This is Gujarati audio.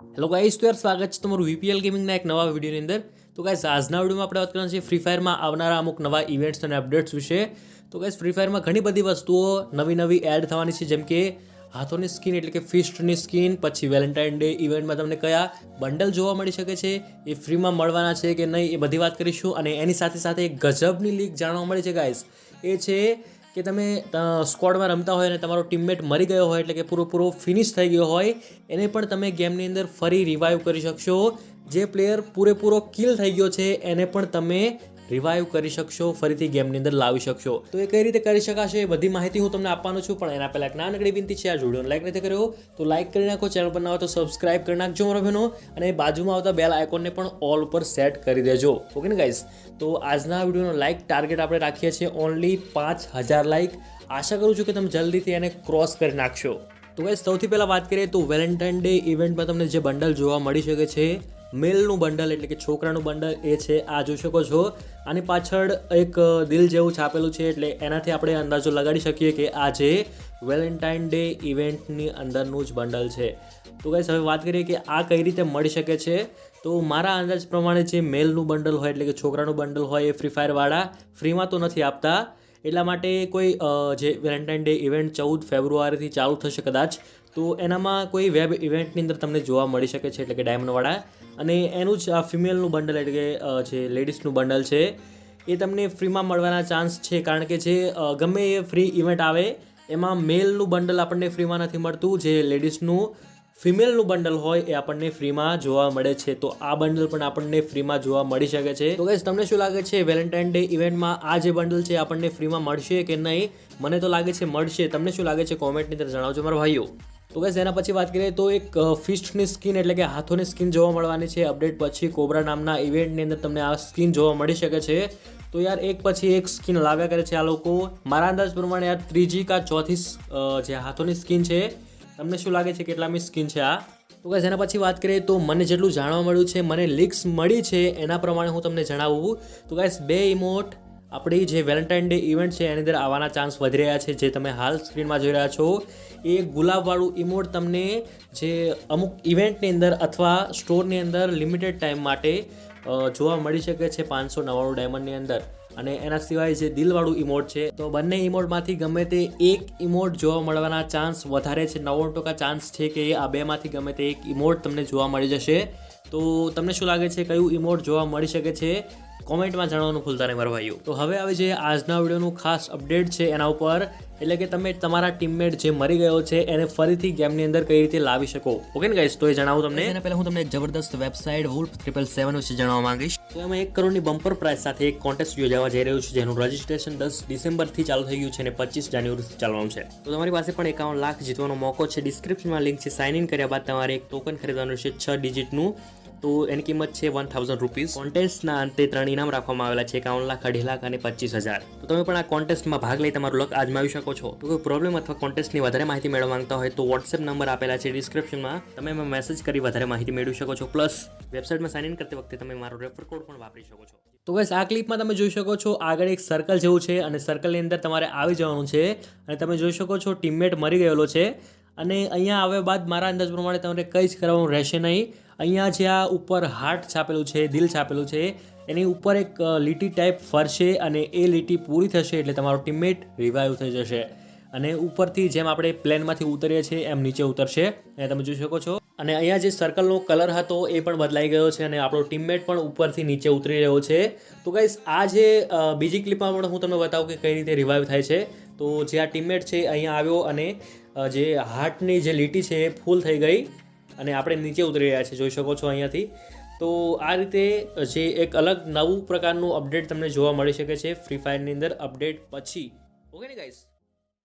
હેલો ગાઈસ તો યાર સ્વાગત છે તમારું વીપીએલ ગેમિંગના એક નવા વિડીયોની અંદર. તો ગાઈસ આજના વિડીયોમાં આપણે વાત કરવાની છે ફ્રી ફાયરમાં આવનારા અમુક નવા ઇવેન્ટ્સ અને અપડેટ્સ વિશે. તો ગાઈસ ફ્રી ફાયરમાં ઘણી બધી વસ્તુઓ નવી નવી એડ થવાની છે, જેમ કે હાથોની સ્કિન એટલે કે ફિસ્ટની સ્કિન પછી વેલેન્ટાઇન ડે ઇવેન્ટમાં તમને કયા બંડલ જોવા મળી શકે છે, એ ફ્રીમાં મળવાના છે કે નહીં, એ બધી વાત કરીશું. અને એની સાથે સાથે એક ગજબની લીક જાણવા મળી છે ગાઈસ એ છે કે તમે સ્કોડમાં રમતા હોય અને તમારો ટીમમેટ મરી ગયો હોય એટલે કે પૂરો પૂરો ફિનિશ થઈ ગયો હોય, એને પણ તમે ગેમની અંદર ફરી રિવાઈવ કરી શકશો. જે પ્લેયર પૂરેપૂરો કિલ થઈ ગયો છે, એને પણ તમે રિવાઈવ કરી શકશો, ફરીથી ગેમની અંદર લાવી શકશો. તો એ કઈ રીતે કરી શકાશે એ બધી માહિતી હું તમને આપવાનો છું, પણ એના પહેલાં એક નાનકડી વિનંતી છે, આ વિડીયોને લાઈક નથી કર્યો તો લાઈક કરી નાખો ચેનલ પર ના તો સબસ્ક્રાઇબ કરી નાખજો, મારો બહેનો, અને બાજુમાં આવતા બેલ આઇકોનને પણ ઓલ ઉપર સેટ કરી દેજો. ઓકે ને ગાઈઝ તો આજના વિડીયોનો લાઈક ટાર્ગેટ આપણે રાખીએ છીએ ઓનલી પાંચ હજાર લાઈક આશા કરું છું કે તમે જલ્દીથી એને ક્રોસ કરી નાખશો. તો ગાઈઝ સૌથી પહેલાં વાત કરીએ તો વેલેન્ટાઇન ડે ઇવેન્ટમાં તમને જે બંડલ જોવા મળી શકે છે મેલનું બંડલ એટલે કે છોકરાનું બંડલ એ છે, આ જોઈ શકો છો. આની પાછળ એક દિલ જેવું છાપેલું છે એટલે એનાથી આપણે અંદાજો લગાડી શકીએ કે આ જે વેલેન્ટાઇન ડે ઇવેન્ટની અંદરનું જ બંડલ છે. તો ગાઈસ હવે વાત કરીએ કે આ કઈ રીતે મળી શકે છે? તો મારા અંદાજ પ્રમાણે જે મેલનું બંડલ હોય એટલે કે છોકરાનું બંડલ હોય એ ફ્રી ફાયરવાળા ફ્રીમાં તો નથી આપતા. એટલા માટે કોઈ જે વેલેન્ટાઇન ડે ઇવેન્ટ ચૌદ ફેબ્રુઆરીથી ચાલુ થશે કદાચ, તો એનામાં કોઈ વેબ ઇવેન્ટની અંદર તમને જોવા મળી શકે છે, એટલે કે ડાયમંડવાળા અને એનું જ આ ફિમેલનું બંડલ એટલે કે જે લેડીઝનું બંડલ છે, એ તમને ફ્રીમાં મળવાના ચાન્સ છે. કારણ કે જે ગમે એ ફ્રી ઇવેન્ટ આવે, એમાં મેલનું બંડલ આપણને ફ્રીમાં નથી મળતું. જે લેડીઝનું ફિમેલનું બંડલ હોય એ આપણને ફ્રીમાં જોવા મળે છે. તો આ બંડલ પણ આપણને ફ્રીમાં જોવા મળી શકે છે. તો ગાઈઝ તમને શું લાગે છે? વેલેન્ટાઇન ડે ઇવેન્ટમાં આ જે બંડલ છે આપણને ફ્રીમાં મળશે કે નહીં? મને તો લાગે છે મળશે. તમને શું લાગે છે? કોમેન્ટની અંદર જણાવજો મારા ભાઈઓ. તો ગાઈઝ એના પછી વાત કરીએ તો એક ફિસ્ટની સ્કિન એટલે કે હાથોની સ્કિન જોવા મળવાની છે. અપડેટ પછી કોબરા નામના ઇવેન્ટની અંદર તમને આ સ્કિન જોવા મળી શકે છે. તો યાર, એક પછી એક સ્કિન લાવ્યા કરે છે આ લોકો. મારા અંદાજ પ્રમાણે યાર, ત્રીજી કા ચોથી જે હાથોની સ્કિન છે તમને શું લાગે છે? કેટલામી સ્કીન છે આ? તો ગાઈઝ એના પછી વાત કરીએ તો મને જેટલું જાણવા મળ્યું છે, મને લીક્સ મળી છે, એના પ્રમાણે હું તમને જણાવું. તો ગાઈઝ બે ઇમોટ આપણી જે વેલેન્ટાઇન ડે ઇવેન્ટ છે, એની અંદર આવવાના ચાન્સ વધી રહ્યા છે, જે તમે હાલ સ્ક્રીનમાં જોઈ રહ્યા છો. એ ગુલાબવાળું ઇમોટ તમને જે અમુક ઇવેન્ટની અંદર અથવા સ્ટોરની અંદર લિમિટેડ ટાઈમ માટે જોવા મળી શકે છે પાંચસો નવ્વાણું ડાયમંડની અંદર. અને એના સિવાય જે દિલવાળું ઇમોટ છે, તો બંને ઇમોટમાંથી ગમે તે એક ઇમોટ જોવા મળવાના ચાન્સ વધારે છે. નવ્વાણું ચાન્સ છે કે આ બેમાંથી ગમે તે એક ઇમોટ તમને જોવા મળી જશે. તો તમને શું લાગે છે કયું ઇમોટ જોવા મળી શકે છે કોમેન્ટમાં જણાવવાનું ભૂલતા નહીં મારા ભાઈઓ. તો હવે આવે જે આજના વિડીયોનું ખાસ અપડેટ છે એના ઉપર એટલે કે તમે તમારા ટીમમેટ જે મરી ગયો છે એને ફરીથી ગેમની અંદર કઈ રીતે લાવી શકો. ઓકે ને ગાઈસ તો એ જણાવું તમને. એના પહેલા હું તમને જબરદસ્ત વેબસાઇટ વુલ્ફ ટ્રિપલ સેવન વિશે જણાવવા માંગીશ. તો એમાં એક કરોડની બમ્પર પ્રાઇસ સાથે એક કોન્ટેસ્ટ યોજાવા જઈ રહ્યું છે જેનું રજિસ્ટ્રેશન દસ ડિસેમ્બરથી ચાલુ થઈ ગયું છે અને પચીસ જાન્યુઆરીથી ચાલવાનું છે. તો તમારી પાસે પણ એકાવન લાખ જીતવાનો મોકો છે. ડિસ્ક્રિપ્શનમાં લિંક છે. સાઇન ઇન કર્યા બાદ તમારે એક ટોકન ખરીદવાનું છે છ ડિજિટનું તો એની કિંમત છે વન થાઉઝન્ડ રૂપીઝ કોન્ટેસ્ટના અંતે ત્રણ ઇનામ રાખવામાં આવેલા છે એકાવન લાખ, અઢી લાખ અને પચીસ હજાર. તો તમે પણ આ કોન્ટેસ્ટમાં ભાગ લઈ તમારું લક આજમાવી શકો છો. તો કોઈ પ્રોબ્લેમ અથવા કોન્ટેસ્ટની વધારે માહિતી મેળવવા માંગતા હોય તો વોટ્સએપ નંબર આપેલા છે ડિસ્ક્રિપ્શનમાં તમે મેં મેસેજ કરી વધારે માહિતી મેળવી શકો છો. પ્લસ વેબસાઇટમાં સાઇન ઇન કરતી વખતે તમે મારો રેફર કોડ પણ વાપરી શકો છો. તો બસ આ ક્લિપમાં તમે જોઈ શકો છો આગળ એક સર્કલ જેવું છે અને સર્કલની અંદર તમારે આવી જવાનું છે. અને તમે જોઈ શકો છો ટીમમેટ મરી ગયેલો છે. અને અહીંયા આવ્યા બાદ મારા અંદાજ પ્રમાણે તમારે કંઈ જ કરવાનું રહેશે નહીં. અહીંયા જે આ ઉપર હાર્ટ છાપેલું છે, દિલ છાપેલું છે, એની ઉપર એક લીટી ટાઈપ ફરશે અને એ લીટી પૂરી થશે એટલે તમારો ટીમમેટ રિવાઈવ થઈ જશે. અને ઉપરથી જેમ આપણે પ્લેનમાંથી ઉતરીએ છીએ, એમ નીચે ઉતરશે. અને તમે જોઈ શકો છો. અને અહીંયા જે સર્કલનો કલર હતો, એ પણ બદલાઈ ગયો છે અને આપણો ટીમમેટ પણ ઉપરથી નીચે ઉતરી રહ્યો છે. તો ગાઈસ આ જે બીજી ક્લિપમાં પણ હું તમને બતાવું કે કઈ રીતે રિવાઈવ થાય છે. તો જે આ ટીમમેટ છે, અહીંયા આવ્યો અને જે હાર્ટની જે લીટી છે, એ ફૂલ થઈ ગઈ. અને આપણે નીચે ઉતરી રહ્યા છે જોઈ શકો છો અહીંયાથી. તો આ રીતે જે એક અલગ નવું પ્રકારનું અપડેટ તમને જોવા મળી શકે છે ફ્રી ફાયરની અંદર અપડેટ પછી. ઓકે ને ગાઈસ